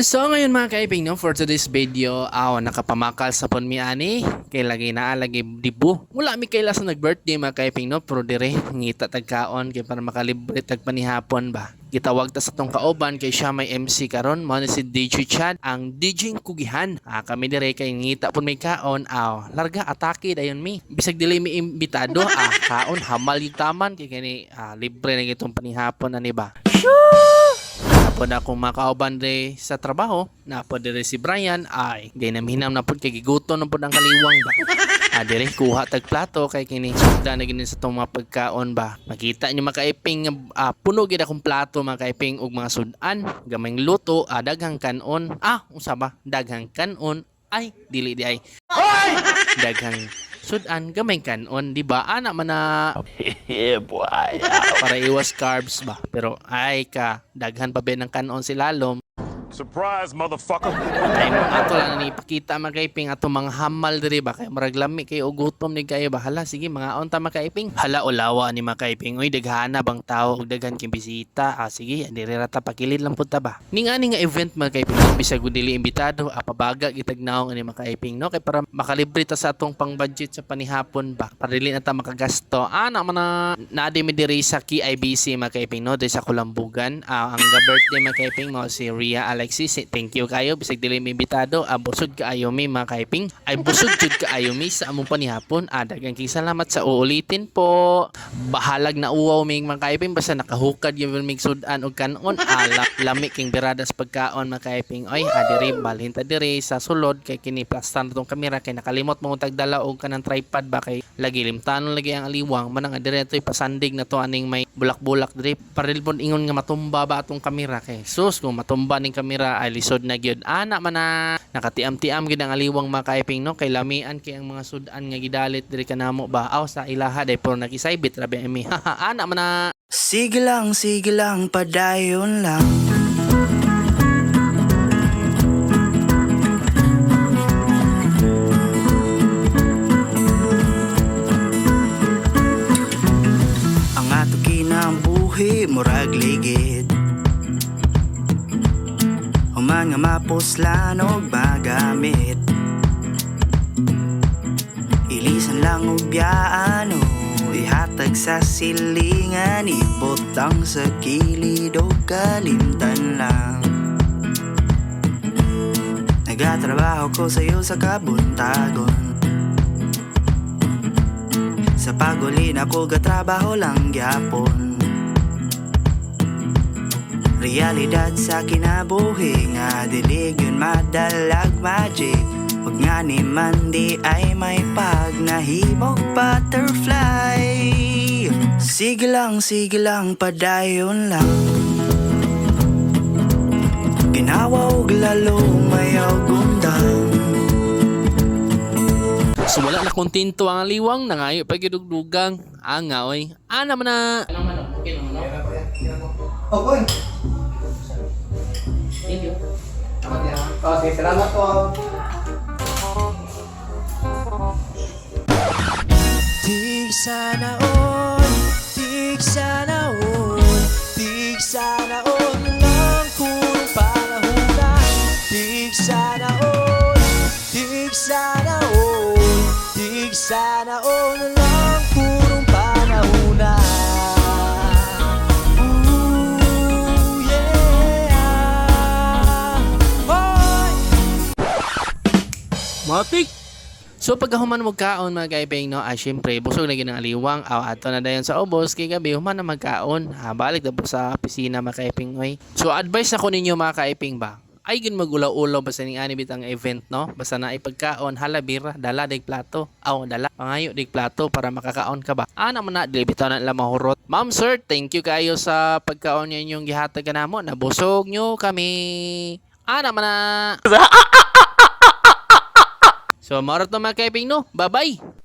So ngayon mga kaiping no, for today's video, aw nakapamakal sa pon mi ani, kay lagi na lagi dibu. Wala mi kay sa nag-birthday mga kaiping no, pero dire ngita tagkaon kay para makalibre tag panihapon ba. Gitawag ta sa tong kaoban kay siya may MC karon mo ni si DJ Chad ang DJ Kugihan. Ah, kami dire kay ngita pon may kaon aw larga atake dayon mi. Bisag dili mi imbitado ah kaon hamal yung taman kay kani ah, libre na gitong panihapon ani ba. Napod akong makauban re sa trabaho, napod dire si Brian ay di na na pud kay gigutom na pud ang kaliwang ba. Ah, dire kuha tag plato kay kini sugda na gini sa tong mga pagkaon ba. Makita niyo makaiping nga, ah, puno gid akong plato makaiping og mga sudan, gamayng luto, ah, daghang kanon. Ah, unsa ba? Daghang kanon ay dili di ay. Daghang sudan gamay kanon, di ba? Ana man na boy. para iwas carbs ba. Pero ay ka, daghan pa ba ng kanon si Lalom. Surprise, motherfucker. Ay mo ato lang ni ipakita makaiping ato mga hamal diri ba? Kay murag lami kay og gutom ni kayo ba hala sige mga unta makaiping hala ulawa ni makaiping oy daghana bang tao og daghan kay bisita. Ah sige diri rata pakilid lang pud ta ba ning ani nga event makaiping bisag dili imbitado apabaga gitag naong ani makaiping no? Kay para makalibre ta sa atong pang budget sa panihapon ba? Para dili na ta makagasto. Ana man na naadi mi diri sa KIBC makaiping no? Sa Kulambugan. Ah, ang birthday makaiping mo si Ria Alexis thank you kayo. Bisag dili mi imbitado. Ah, busog kaayo mi makaiping ay busog jud kaayo mi sa among panihapon. Ah daghang salamat sa uulitin po. Bahalag na uwaw ming makaiping basta nakahukad yung mig sudan og kanon. Ala lami king biradas pagkaon makaiping oy ah diri balhin ta diri sa sulod. Kay kini plastan tong kamera. Kay nakalimot mo tagdala og kanang tripod ba? Kay lagi limtanon lagi ang aliwang. Manang diri toy pasandig na to aning may bulak-bulak diri. Paril ingon nga matumba ba atong kamera? Kay sus kung matumba ning kamera ay lisod na gyud. Ana man na. Nakatiam-tiam gyud ang aliwang makaiping no? Kay lamian kay ang mga sudan nga gidalit diri kanamo ba aw sa ilaha day pero nakisaybit rabi mi ana man na. Sige lang, sige lang, padayon lang Nga mapuslan og magamit. Ilisan lang og biyaan o Ihatag sa silingan Ibutang sa kilid o kalimtan lang. Nagatrabaho ko sa'yo sa kabuntagon. Sa pagulin ako gatrabaho lang gyapon Realidad sa kinabuhi nga dilig yun madalag magic. Huwag nga ni Mandy ay may pag nahimog butterfly. Sige lang, sige lang, padayon lang. Ginawa og lalo mayaw gundang so wala na kontento ang aliwang nangayo pa gyud og dugang anga oy. Ana man na. Oh, boy. Thank you. Oh, sige, salamat po. Tig sana all, tig sana all, tig sana all lang kung panahon na. Tig sana all, tig sana all, tig sana all lang Matik! So pagkahuman mo kaon mga kaipeng no, ah syempre busog na ginang aliwang aw ato na dayon sa ubos kay gabi human na magkaon. Ha, balik na po sa opisina mga kaipeng oy. So advice ako ninyo mga kaipeng ba. Ay gun magulaw-ulaw basta ning ani bitang event no. Basta na ipagkaon hala bira dala dig plato. Aw dala pangayo dig plato para makakaon ka ba. Ana man na dili bitaw na lang mahurot. Ma'am sir, thank you kayo sa pagkaon niyo inyong gihatag kanamo. Nabusog nyo kami. Ana man na. So, marat na mga kaiping no. Bye-bye!